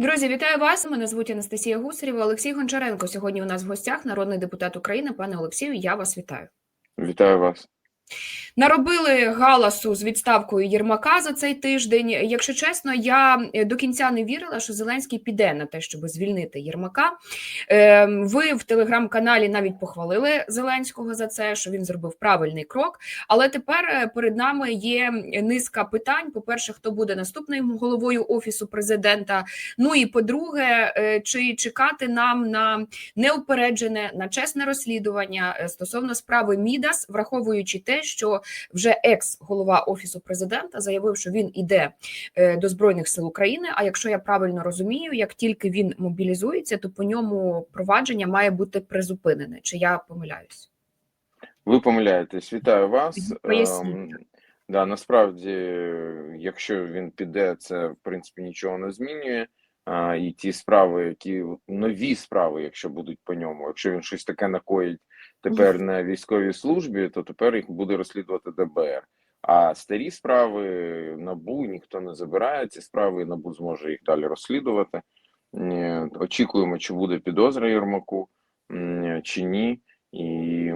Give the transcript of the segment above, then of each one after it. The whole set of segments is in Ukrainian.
Друзі, вітаю вас. Мене звуть Анастасія Гусарєва. Олексій Гончаренко. Сьогодні у нас в гостях народний депутат України. Пане Олексію, я вас вітаю. Вітаю вас. Наробили галасу з відставкою Єрмака за цей тиждень. Якщо чесно, я до кінця не вірила, що Зеленський піде на те, щоб звільнити Єрмака. Ем, Ви в телеграм-каналі навіть похвалили Зеленського за це, що він зробив правильний крок. Але тепер е, перед нами є низка питань. По перше, хто буде наступним головою офісу президента? Ну і по-друге, е, чи чекати нам на неупереджене, на чесне розслідування е, стосовно справи Мідас, враховуючи те, що вже екс-голова офісу президента заявив, що він іде е, до збройних сил України. А якщо я правильно розумію, як тільки він мобілізується, то по ньому провадження має бути призупинене. Чи я помиляюсь? Ви помиляєтесь. Вітаю вас. Поясніть. Ем, да, насправді, якщо він піде, це в принципі нічого не змінює. А, і ті справи, які нові справи, якщо будуть по ньому, якщо він щось таке накоїть тепер на військовій службі, то тепер їх буде розслідувати ДБР. А старі справи набу ніхто не забирає. Ці справи набу зможе їх далі розслідувати. Е, Очікуємо, чи буде підозра Єрмаку чи ні, і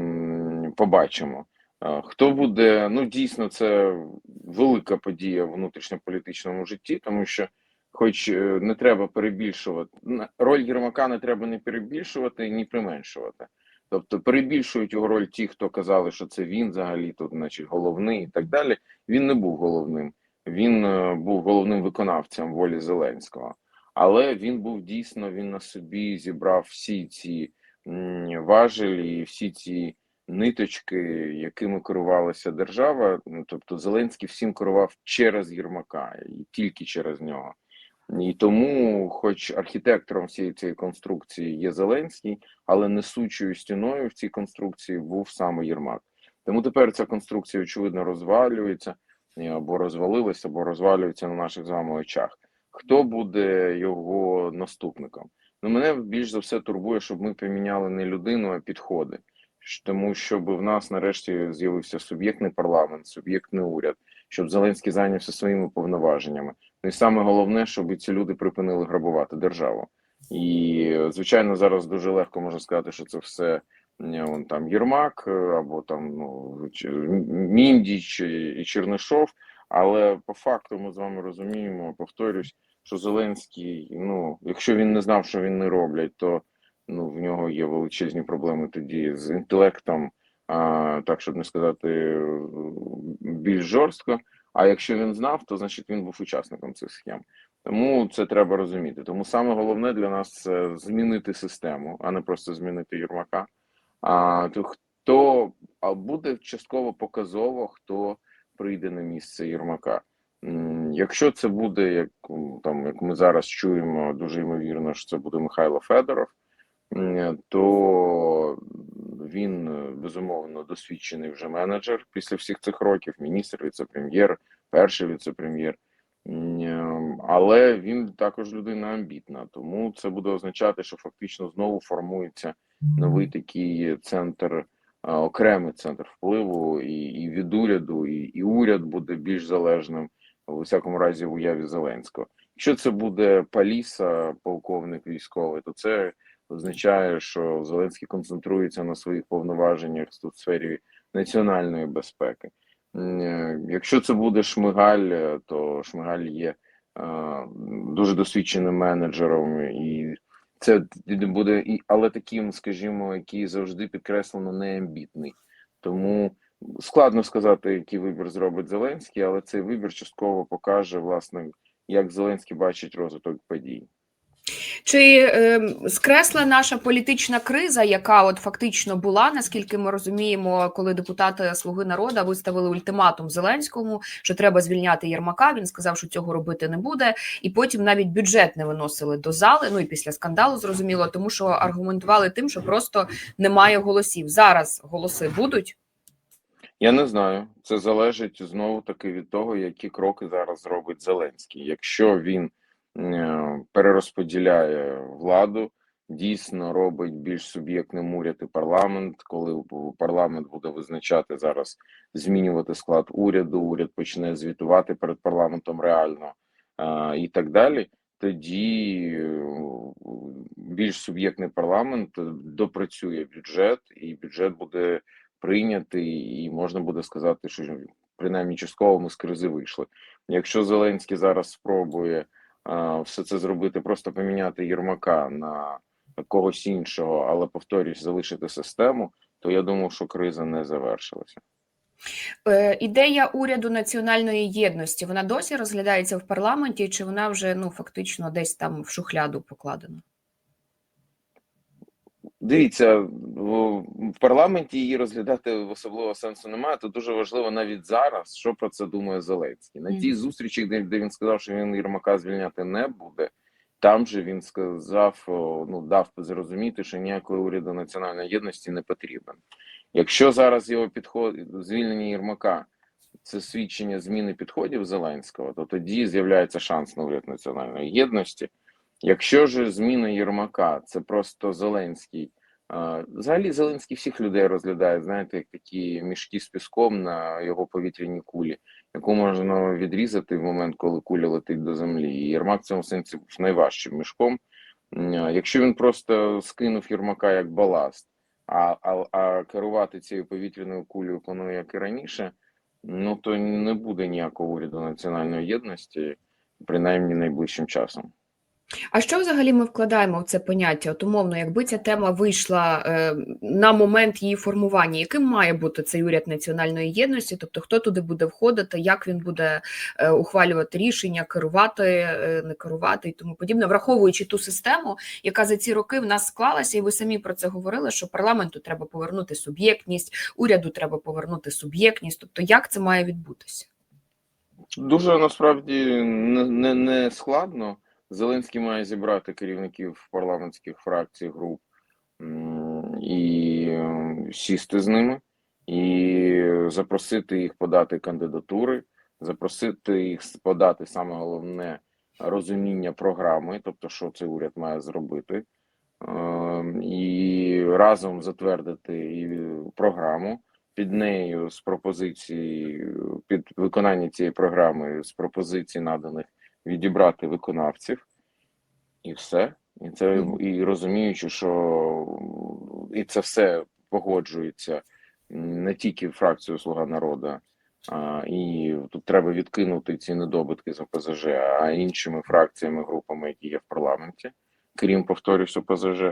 побачимо. Е, Хто буде, ну дійсно, це велика подія в внутрішньополітичному житті, тому що, хоч е, не треба перебільшувати, роль Єрмака не треба ні перебільшувати, ні применшувати. Тобто перебільшують його роль ті, хто казали, що це він взагалі тут, значить, головний і так далі. Він не був головним. Він е, був головним виконавцем волі Зеленського. Але він був дійсно, він на собі зібрав всі ці важелі і всі ці ниточки, якими керувалася держава. Ну, Тобто Зеленський всім керував через Єрмака і тільки через нього. І тому, хоч архітектором всієї цієї конструкції є Зеленський, але несучою стіною в цій конструкції був саме Єрмак. Тому тепер ця конструкція, очевидно, розвалюється або розвалилася, або розвалюється на наших з вами очах. Хто буде його наступником? Ну, мене більш за все турбує, щоб ми поміняли не людину, а підходи. Тому щоб в нас нарешті з'явився суб'єктний парламент, суб'єктний уряд, щоб Зеленський зайнявся своїми повноваженнями. І саме головне, щоб ці люди припинили грабувати державу. І звичайно, зараз дуже легко можна сказати, що це все е, он там Єрмак е, або там ну Міндіч і Чернишов. Але по факту ми з вами розуміємо, повторюсь, що Зеленський, ну якщо він не знав, що він не роблять, то ну в нього є величезні проблеми тоді з інтелектом, а, так щоб не сказати е, більш жорстко. А якщо він знав, то значить він був учасником цих схем. Тому це треба розуміти. Тому саме головне для нас це змінити систему, а не просто змінити Єрмака. А то хто а буде частково показово, хто прийде на місце Єрмака. Якщо це буде, як там як ми зараз чуємо, дуже ймовірно, що це буде Михайло Федоров, то він е, безумовно досвідчений вже менеджер після всіх цих років, міністр, віце-прем'єр, перший віце-прем'єр. Е, Але він також людина амбітна, тому це буде означати, що фактично знову формується новий такий центр, окремий центр впливу і, і від уряду, і, і уряд буде більш залежним у всякому разі в уяві Зеленського. Якщо це буде Паліса, полковник військовий, то це означає, що Зеленський концентрується на своїх повноваженнях в сфері національної безпеки. Е, Якщо це буде Шмигаль, е, то Шмигаль є е, дуже досвідченим менеджером, і це буде і але таким, скажімо, який завжди підкреслено не амбітний. Тому складно сказати, який вибір зробить Зеленський, але цей вибір частково покаже, власне, як Зеленський бачить розвиток подій. Чи е, скресла наша політична криза, яка от фактично була, наскільки ми розуміємо, коли депутати Слуги народу виставили ультиматум Зеленському, що треба звільняти Єрмака. Він сказав, що цього робити не буде, і потім навіть бюджет не виносили до зали. Ну і після скандалу зрозуміло, тому що аргументували тим, що просто немає голосів. Зараз голоси будуть. Я не знаю. Це залежить знову таки від того, які кроки зараз зробить Зеленський. Якщо він перерозподіляє владу, дійсно робить більш суб'єктним уряд і парламент, коли парламент буде визначати зараз змінювати склад уряду, уряд почне звітувати перед парламентом реально е, і так далі. тоді е, більш суб'єктний парламент допрацює бюджет, і бюджет буде прийнятий, і можна буде сказати, що принаймні частково ми з кризи вийшли. Якщо Зеленський зараз спробує все це зробити, просто поміняти Єрмака на когось іншого, але повторюсь, залишити систему, то я думаю, що криза не завершилася. Е, Ідея уряду національної єдності вона досі розглядається в парламенті, чи вона вже ну фактично десь там в шухляду покладена? Дивіться, в парламенті її розглядати особливого сенсу немає. То дуже важливо навіть зараз, що про це думає Зеленський. На тій зустрічі, де, де він сказав, що він Єрмака звільняти не буде. Там же він сказав, ну дав зрозуміти, що ніякої уряду національної єдності не потрібен. Якщо зараз його підход звільнення Єрмака це свідчення зміни підходів Зеленського, то тоді з'являється шанс на уряд національної єдності. Якщо ж зміна Єрмака це просто Зеленський. Взагалі Зеленський всіх людей розглядає, знаєте, як такі мішки з піском на його повітряній кулі, яку можна відрізати в момент, коли куля летить до землі. І Єрмак в цьому сенсі був найважчим мішком. Якщо він просто скинув Єрмака як баласт, а, а, а керувати цією повітряною кулею планує, як і раніше, ну то не буде ніякого уряду національної єдності, принаймні найближчим часом. А що взагалі ми вкладаємо в це поняття? От умовно, якби ця тема вийшла е, на момент її формування, яким має бути цей уряд національної єдності? Тобто, хто туди буде входити, як він буде е, ухвалювати рішення, керувати, е, не керувати і тому подібне, враховуючи ту систему, яка за ці роки в нас склалася, і ви самі про це говорили, що парламенту треба повернути суб'єктність, уряду треба повернути суб'єктність. Тобто, як це має відбутися? Дуже насправді не, не, не складно. Зеленський має зібрати керівників парламентських фракцій, груп і сісти з ними, і запросити їх подати кандидатури, запросити їх подати саме головне розуміння програми, тобто, що цей уряд має зробити, е, і разом затвердити програму. Під нею з пропозиції під виконання цієї програми з пропозицій наданих відібрати виконавців, і все. І це і розуміючи, що і це все погоджується не тільки фракцією Слуга народу, а, і тут треба відкинути ці недобитки з ОПЗЖ, а іншими фракціями, групами, які є в парламенті, крім повторюсь, ОПЗЖ.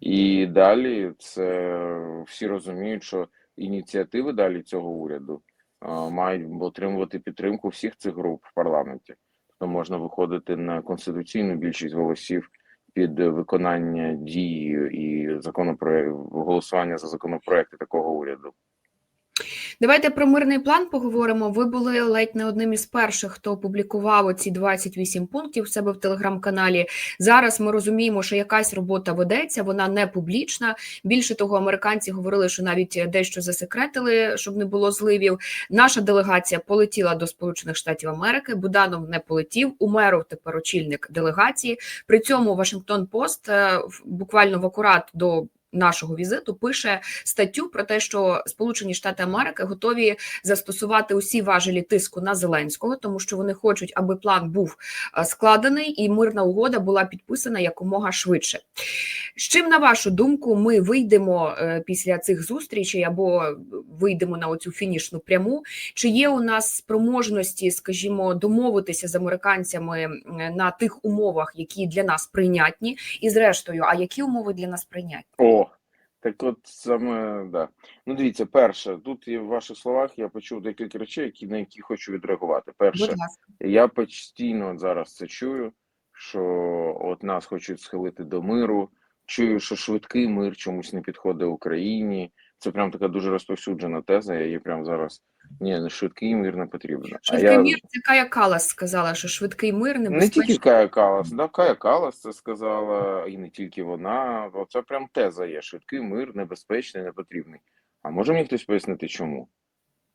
І далі це всі розуміють, що ініціативи далі цього уряду а, мають отримувати підтримку всіх цих груп в парламенті то можна виходити на конституційну більшість голосів під виконання дії і законопроект голосування за законопроекти такого уряду. Давайте про мирний план поговоримо. Ви були ледь не одним із перших, хто опублікував ці 28 пунктів в себе в телеграм-каналі. Зараз ми розуміємо, що якась робота ведеться, вона не публічна. Більше того, американці говорили, що навіть дещо засекретили, щоб не було зливів. Наша делегація полетіла до Сполучених Штатів Америки. Буданов не полетів. Умеров тепер очільник делегації. При цьому Вашингтон Пост е, буквально в акурат до нашого візиту пише статтю про те, що Сполучені Штати Америки готові застосувати усі важелі тиску на Зеленського, тому що вони хочуть, аби план був е, складений і мирна угода була підписана якомога швидше. З чим, на вашу думку, ми вийдемо е, після цих зустрічей або вийдемо на оцю фінішну пряму? Чи є у нас спроможності, скажімо, домовитися з американцями на тих умовах, які для нас прийнятні, і зрештою, а які умови для нас прийнятні? О, так от саме да. Ну дивіться, перше, тут є в ваших словах я почув декілька речей, які на які хочу відреагувати. Перше, Я постійно зараз це чую, що от нас хочуть схилити до миру. Чую, що швидкий мир чомусь не підходить Україні. Це прям така дуже розповсюджена теза. Я її прямо зараз ні, не швидкий мир не потрібен. А я мір, це Кая Калас сказала, що швидкий мир не небезпечний. тільки Кая Калас, да, Кая Калас це сказала, і не тільки вона. Це прям теза є. Швидкий мир небезпечний, не потрібний. А може мені хтось пояснити, чому?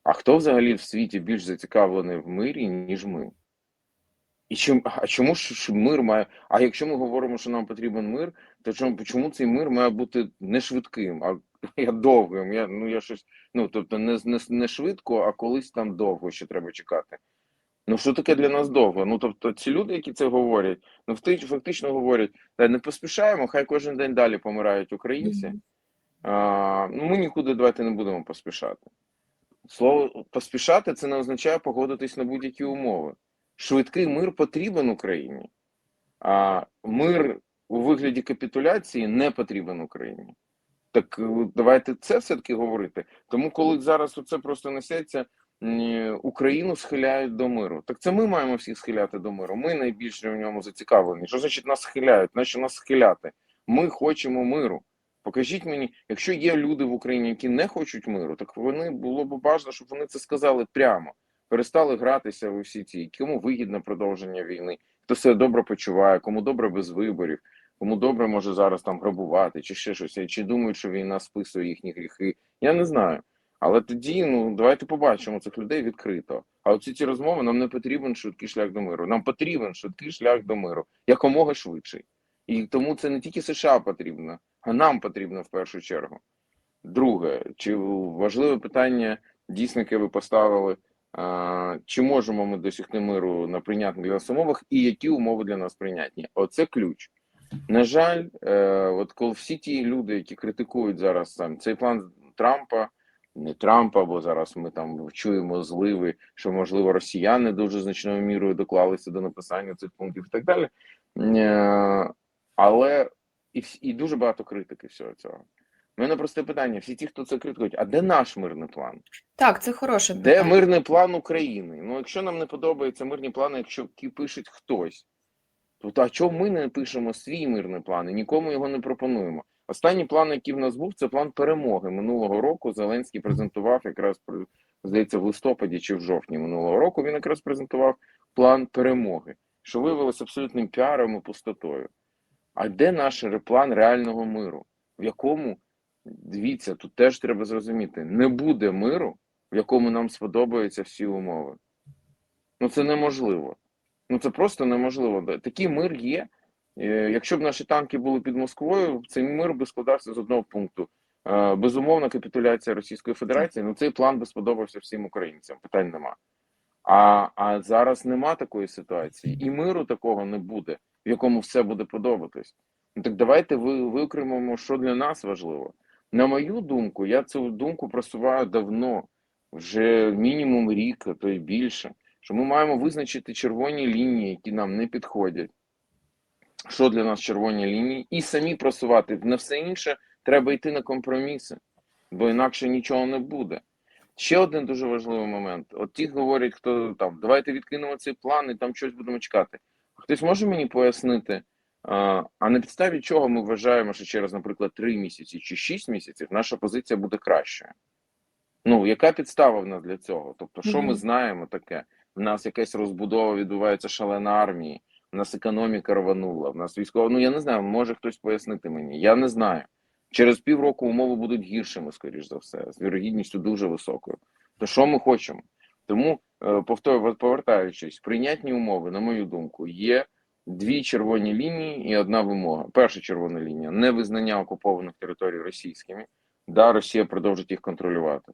А хто взагалі в світі більш зацікавлений в мирі, ніж ми? І чим, а чому ж ж мир має. А якщо ми говоримо, що нам потрібен мир, то чому, чому цей мир має бути не швидким, а я довгим? Я, ну, я щось, ну, тобто не, не, не швидко, а колись там довго ще треба чекати. Ну що таке для нас довго? Ну тобто, ці люди, які це говорять, ну фактично говорять, та не поспішаємо, хай кожен день далі помирають українці. А, ну ми нікуди давайте не будемо поспішати. Слово поспішати це не означає погодитись на будь-які умови. Швидкий мир потрібен Україні, а мир у вигляді капітуляції не потрібен Україні. Так е, давайте це все-таки говорити. Тому, коли зараз оце просто несеться, Україну схиляють до миру. Так це ми маємо всіх схиляти до миру. Ми найбільше в ньому зацікавлені. Що значить нас схиляють? Нащо нас схиляти? Ми хочемо миру. Покажіть мені, якщо є люди в Україні, які не хочуть миру, так вони було б бажано, щоб вони це сказали прямо. Перестали гратися у всі ці, кому вигідне продовження війни, хто себе добре почуває, кому добре без виборів, кому добре може зараз там грабувати, чи ще щось, чи думають, що війна списує їхні гріхи. Я не знаю. Але тоді, ну давайте побачимо цих людей відкрито. А оці ці розмови нам не потрібен швидкий шлях до миру. Нам потрібен швидкий шлях до миру якомога швидший. І тому це не тільки США потрібно, а нам потрібно в першу чергу. Друге, чи важливе питання, дійсно, яке ви поставили, а, чи можемо ми досягти миру на прийнятних для нас умовах, і які умови для нас прийнятні? Оце ключ. На жаль, е, от коли всі ті люди, які критикують зараз там цей план Трампа, не Трампа, бо зараз ми там чуємо зливи, що можливо росіяни дуже значною мірою доклалися до написання цих пунктів і так далі. Е, але і, і дуже багато критики всього цього. У мене просте питання: всі ті, хто це критикують, а де наш мирний план? Так, це хороше Де питання. мирний план України? Ну, якщо нам не подобаються мирні плани, якщо пишуть хтось, то а чому ми не пишемо свій мирний план і нікому його не пропонуємо? Останній план, який в нас був, це план перемоги минулого року. Зеленський презентував якраз здається в листопаді чи в жовтні минулого року. Він якраз презентував план перемоги, що виявилося абсолютним піаром і пустотою. А де наш план реального миру, в якому дивіться, тут теж треба зрозуміти, не буде миру, в якому нам сподобаються всі умови. Ну це неможливо. Ну це просто неможливо. Такий мир є. Е, Якщо б наші танки були під Москвою, цей мир би складався з одного пункту. Е, Безумовна капітуляція Російської Федерації. Ну цей план би сподобався всім українцям. Питань нема. А, а зараз нема такої ситуації, і миру такого не буде, в якому все буде подобатись. Ну так давайте ви виокремимо, що для нас важливо. На мою думку, я цю думку просуваю давно, вже мінімум рік, а то й більше. Що ми маємо визначити червоні лінії, які нам не підходять. Що для нас червоні лінії, і самі просувати. На все інше треба йти на компроміси, бо інакше нічого не буде. Ще один дуже важливий момент. От ті говорять, хто там, давайте відкинемо цей план і там щось будемо чекати. Хтось може мені пояснити, а, а на підставі чого ми вважаємо, що через, наприклад, 3 місяці чи 6 місяців наша позиція буде кращою? Ну, яка підстава в нас для цього? Тобто, що ми знаємо таке? В нас якась розбудова відбувається шалена армії, в нас економіка рванула, в нас військова. Ну я не знаю, може хтось пояснити мені. Я не знаю. Через півроку умови будуть гіршими, скоріш за все, з вірогідністю дуже високою. То що ми хочемо? Тому е, повторюю, повертаючись, прийнятні умови, на мою думку, є дві червоні лінії і одна вимога. Перша червона лінія невизнання окупованих територій російськими. Да, Росія продовжить їх контролювати,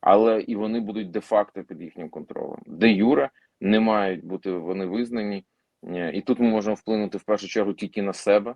але і вони будуть де-факто під їхнім контролем. Де Юра не мають бути вони визнані, Е, і тут ми можемо вплинути в першу чергу тільки на себе.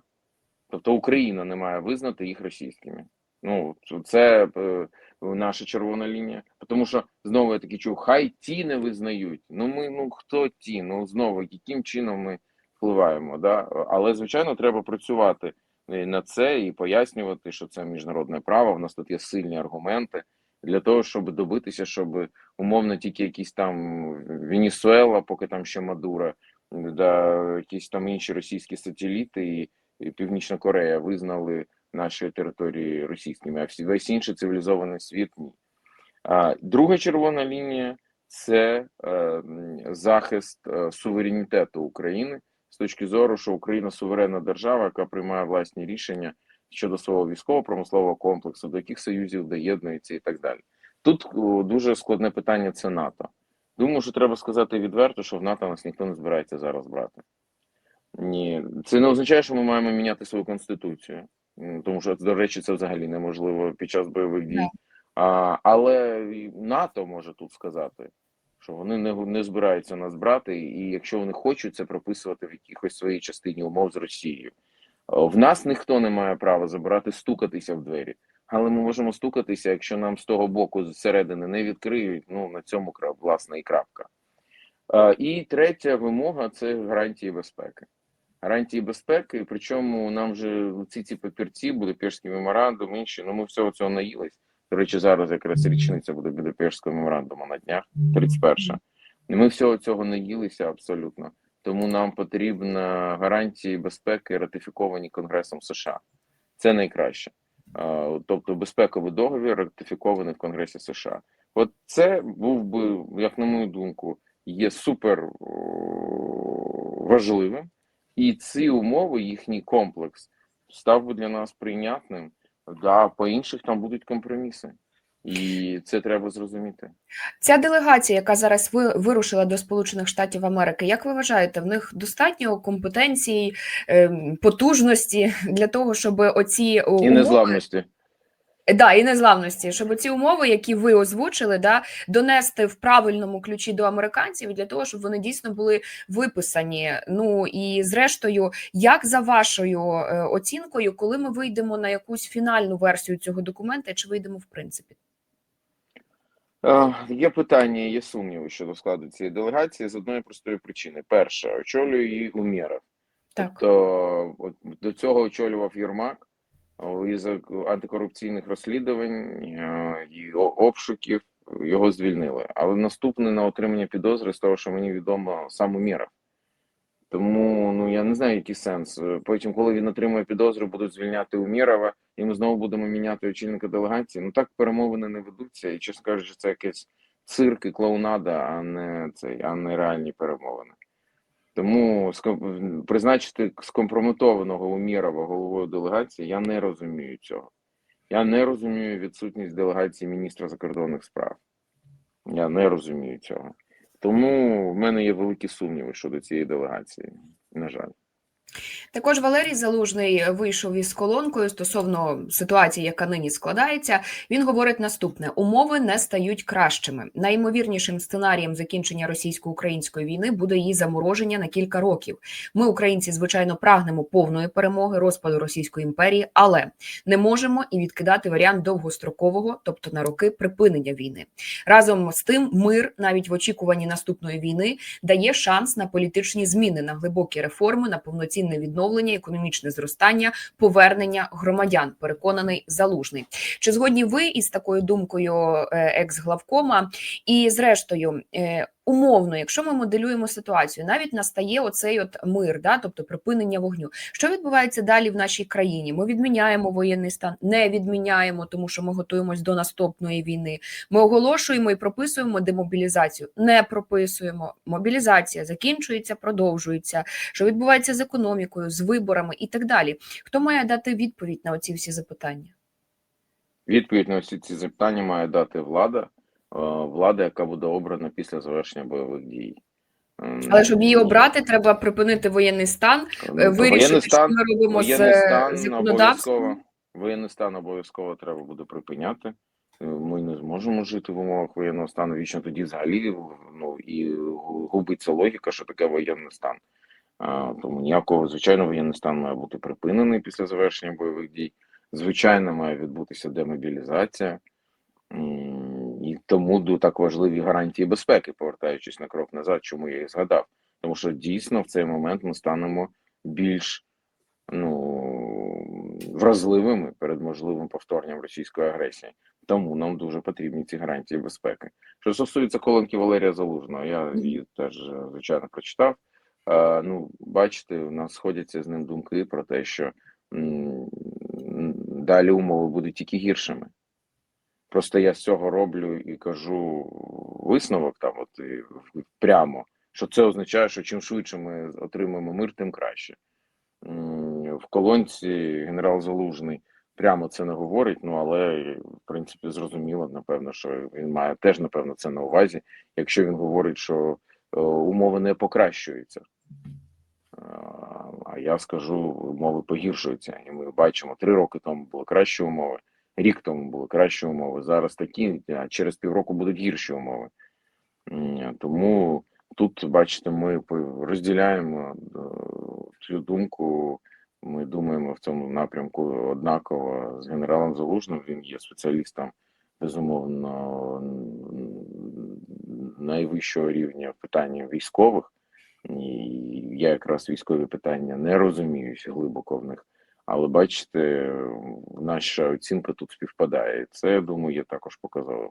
Тобто Україна не має визнати їх російськими. Ну це е, наша червона лінія. Тому що знову я таки чув, хай ті не визнають. Ну ми ну хто ті? Ну знову яким чином ми впливаємо? Да? Але звичайно треба працювати е, на це і пояснювати, що це міжнародне право. В нас тут є сильні аргументи для того, щоб добитися, щоб умовно тільки якісь там Венесуела, поки там ще Мадура, да, якісь там інші російські сателіти і, і Північна Корея визнали наші території російськими, а всі весь інший цивілізований світ ні. А, друга червона лінія це е, захист е, суверенітету України з точки зору, що Україна суверенна держава, яка приймає власні рішення щодо свого військово-промислового комплексу, до яких союзів доєднується і так далі. Тут дуже складне питання це НАТО. Думаю, що треба сказати відверто, що в НАТО нас ніхто не збирається зараз брати. Ні, це не означає, що ми маємо міняти свою конституцію, тому що, до речі, це взагалі неможливо під час бойових дій. А, але НАТО може тут сказати, що вони не, не збираються нас брати, і якщо вони хочуть це прописувати в якихось своїй частині умов з Росією. В нас ніхто не має права забирати, стукатися в двері. Але ми можемо стукатися, якщо нам з того боку зсередини не відкриють. Ну на цьому власне і крапка. І третя вимога це гарантії безпеки. Гарантії безпеки, причому нам вже ці ці папірці, Будапештський меморандум, інші. Ну ми всього цього наїлись. До речі, зараз якраз річниця буде Будапештського меморандуму на днях, 31. І ми всього цього наїлися абсолютно. Тому нам потрібна гарантії безпеки, ратифіковані Конгресом США. Це найкраще. Тобто безпековий договір ратифікований в Конгресі США. От це був би, як на мою думку, є супер важливим, і ці умови, їхній комплекс, став би для нас прийнятним. Да, по інших там будуть компроміси, і це треба зрозуміти. Ця делегація, яка зараз вирушила до Сполучених Штатів Америки, як ви вважаєте, в них достатньо компетенцій, ем, потужності для того, щоб оці І незламності. да, і незламності, щоб ці умови, які ви озвучили, да, донести в правильному ключі до американців для того, щоб вони дійсно були виписані. Ну і зрештою, як за вашою е, оцінкою, коли ми вийдемо на якусь фінальну версію цього документа, чи вийдемо в принципі? Е, Є питання, є сумніви щодо складу цієї делегації з одної простої причини: перша очолює її Умєров. Так. Тобто от до цього очолював Єрмак о, із антикорупційних розслідувань е, і обшуків його звільнили. Але наступне на отримання підозри з того, що мені відомо, сам Умєров. Тому ну я не знаю, який сенс. Е, Потім, коли він отримує підозру, будуть звільняти Умєрова, і ми знову будемо міняти очільника делегації. Ну так перемовини не ведуться, і чесно кажучи, це якийсь цирк і клоунада, а не цей, а не реальні перемовини. Тому призначити скомпрометованого Умєрова головою делегації я не розумію цього. Я не розумію відсутність делегації міністра закордонних справ. Я не розумію цього. Тому в мене є великі сумніви щодо цієї делегації. На жаль. Також Валерій Залужний вийшов із колонкою стосовно ситуації, яка нині складається. Він говорить наступне: умови не стають кращими. Найімовірнішим сценарієм закінчення російсько-української війни буде її замороження на кілька років. Ми, українці, звичайно, прагнемо повної перемоги розпаду Російської імперії, але не можемо і відкидати варіант довгострокового, тобто на роки припинення війни. Разом з тим, мир, навіть в очікуванні наступної війни, дає шанс на політичні зміни, на глибокі реформи, на повноцінне відновлення, економічне зростання, повернення громадян. Переконаний залужний. Чи згодні ви із такою думкою е, екс-главкома? І зрештою, е, умовно, якщо ми моделюємо ситуацію, навіть настає оцей от мир, да, тобто припинення вогню. Що відбувається далі в нашій країні? Ми відміняємо воєнний стан, не відміняємо, тому що ми готуємось до наступної війни. Ми оголошуємо і прописуємо демобілізацію, не прописуємо. Мобілізація закінчується, продовжується. Що відбувається з економікою, з виборами і так далі? Хто має дати відповідь на оці всі запитання? Відповідь на всі ці запитання має дати влада, влада, яка буде обрана після завершення бойових дій. Ем, Але щоб її обрати, треба припинити воєнний стан, ну, е, то вирішити, воєнний що стан, ми робимо з е, стан законодавством. Воєнний стан обов'язково треба буде припиняти. Е, Ми не зможемо жити в умовах воєнного стану вічно тоді взагалі ну і губиться логіка, що таке воєнний стан. А, тому ніякого звичайно воєнний стан має бути припинений після завершення бойових дій. Звичайно, має відбутися демобілізація. І тому ду- так важливі гарантії безпеки, повертаючись на крок назад, чому я і згадав. Тому що дійсно в цей момент ми станемо більш ну, вразливими перед можливим повторенням російської агресії. Тому нам дуже потрібні ці гарантії безпеки. Що стосується колонки Валерія Залужного, я її теж е, звичайно прочитав. Е, ну, бачите, у нас сходяться з ним думки про те, що м, далі умови будуть тільки гіршими. Просто я з цього роблю і кажу висновок там, от прямо, що це означає, що чим швидше ми отримаємо мир, тим краще. В колонці генерал Залужний прямо це не говорить, ну але в принципі зрозуміло, напевно, що він має теж, напевно, це на увазі, якщо він говорить, що е, умови не покращуються. А я скажу, умови погіршуються, і ми бачимо, три роки тому були кращі умови, рік тому були кращі умови. Зараз такі, а через півроку будуть гірші умови. Тому тут, бачите, ми розділяємо е, цю думку. Ми думаємо в цьому напрямку однаково з генералом Залужним. Він є спеціалістом, безумовно, найвищого рівня в питанні військових. І я якраз військові питання не розуміюся глибоко в них. Але бачите, наша оцінка тут співпадає. Це, я думаю, є також показовим.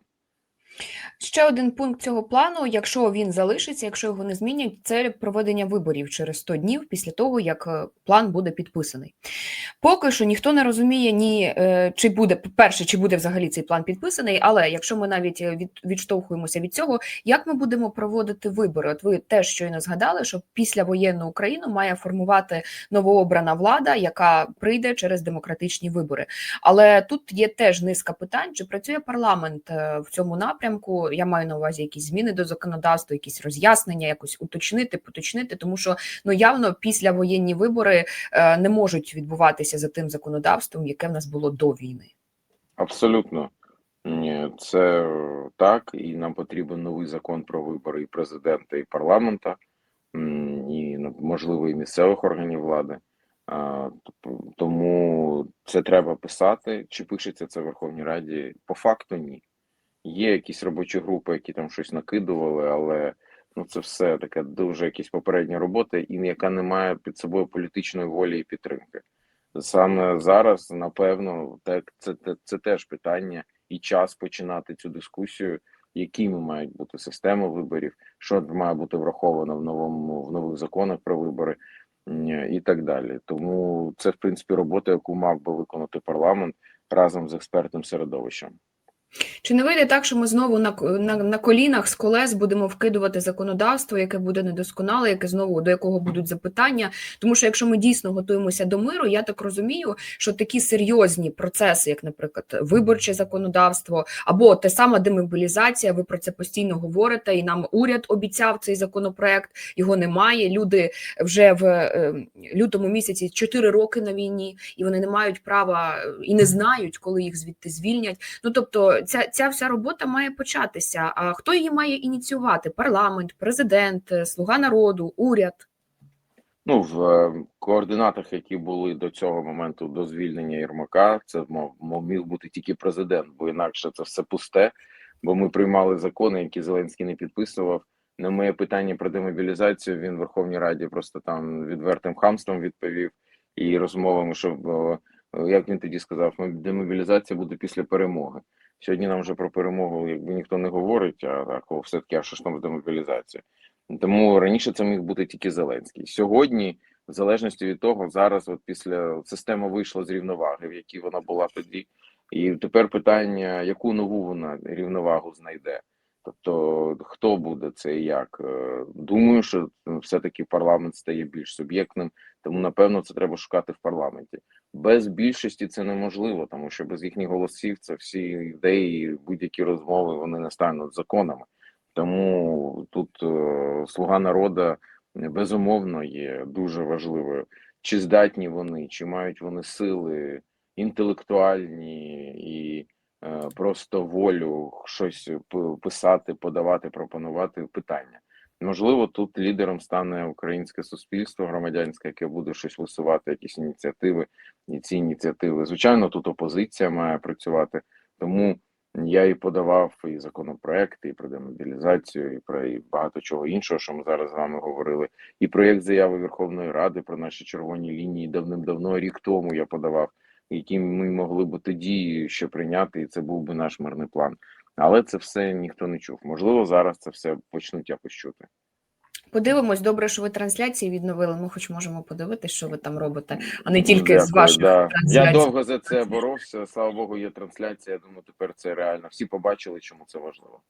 Ще один пункт цього плану, якщо він залишиться, якщо його не змінять, це проведення виборів через 100 днів після того, як е, план буде підписаний. Поки що ніхто не розуміє ні е, чи буде перше, чи буде взагалі цей план підписаний. Але якщо ми навіть е, від, відштовхуємося від цього, як ми будемо проводити вибори? От ви теж щойно згадали, що після воєнну Україну має формувати новообрана влада, яка прийде через демократичні вибори. Але тут є теж низка питань: чи працює парламент в цьому напрямку? Я маю на увазі якісь зміни до законодавства, якісь роз'яснення, якось уточнити, поточнити, тому що ну явно після воєнні вибори е, не можуть відбуватися за тим законодавством, яке в нас було до війни. Абсолютно. Це так, і нам потрібен новий закон про вибори і президента, і парламента, і ну, можливо і місцевих органів влади. Тому це треба писати. Чи пишеться це в Верховній Раді? По факту ні. Є якісь робочі групи, які там щось накидували, але ну це все таке дуже якісь попередня робота, і яка не має під собою політичної волі і підтримки. Саме зараз, напевно, так це, це, це теж питання і час починати цю дискусію, якими мають бути системи виборів, що має бути враховано в новому в нових законах про вибори і так далі. Тому це в принципі робота, яку мав би виконати парламент разом з експертним середовищем. Чи не вийде так, що ми знову на, на, на колінах з колес будемо вкидувати законодавство, яке буде недосконале, яке знову до якого будуть запитання? Тому що якщо ми дійсно готуємося до миру, я так розумію, що такі серйозні процеси, як, наприклад, виборче законодавство або те сама демобілізація, ви про це постійно говорите, і нам уряд обіцяв цей законопроект, його немає. Люди вже в е, лютому місяці 4 роки на війні, і вони не мають права і не знають, коли їх звідти звільнять. Ну тобто, ця, ця вся робота має початися. А хто її має ініціювати? Парламент, президент, е, слуга народу, уряд. Ну, в е, координатах, які були до цього моменту до звільнення Єрмака, це міг бути тільки президент, бо інакше це все пусте. Бо ми приймали закони, які Зеленський не підписував. На моє питання про демобілізацію він в Верховній Раді просто там відвертим хамством відповів і розмовами, що е, як він тоді сказав, «Ну, демобілізація буде після перемоги. Сьогодні нам вже про перемогу, якби ніхто не говорить, а так все таки, а що ж там з демобілізацією? Тому раніше це міг бути тільки Зеленський. Сьогодні, в залежності від того, зараз, от після система вийшла з рівноваги, в якій вона була тоді, і тепер питання, яку нову вона рівновагу знайде. Тобто, хто буде це і як? Е, Думаю, що все-таки парламент стає більш суб'єктним, тому напевно це треба шукати в парламенті. Без більшості це неможливо, тому що без їхніх голосів це всі ідеї, будь-які розмови вони не стануть законами. Тому тут е, слуга народу безумовно є дуже важливою. Чи здатні вони, чи мають вони сили інтелектуальні і е, просто волю щось писати, подавати, пропонувати питання. Можливо, тут лідером стане українське суспільство громадянське, яке буде щось висувати, якісь ініціативи, і ці ініціативи. Звичайно, тут опозиція має працювати, тому я і подавав і законопроекти, і про демобілізацію, і про і багато чого іншого, що ми зараз з вами говорили. І проєкт заяви Верховної Ради про наші червоні лінії давним-давно, рік тому я подавав, які ми могли б тоді ще прийняти, і це був би наш мирний план. Але це все ніхто не чув. Можливо, зараз це все почнуть якось чути. Подивимось, добре, що ви трансляції відновили. Ми хоч можемо подивитися, що ви там робите, а не тільки Дякую, з ваших да. Я довго за це боровся. Слава Богу, є трансляція. Я думаю, тепер це реально. Всі побачили, чому це важливо.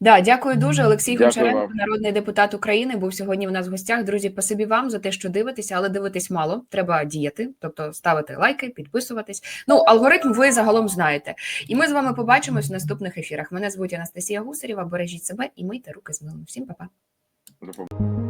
Да, дякую дуже. Олексій Гончаренко, народний депутат України, був сьогодні у нас в гостях. Друзі, спасибі вам за те, що дивитеся, але дивитись мало. Треба діяти, тобто ставити лайки, підписуватись. Ну, алгоритм ви загалом знаєте. І ми з вами побачимось в наступних ефірах. Мене звуть Анастасія Гусарєва. Бережіть себе і мийте руки з милом. Всім па-па. До побачення.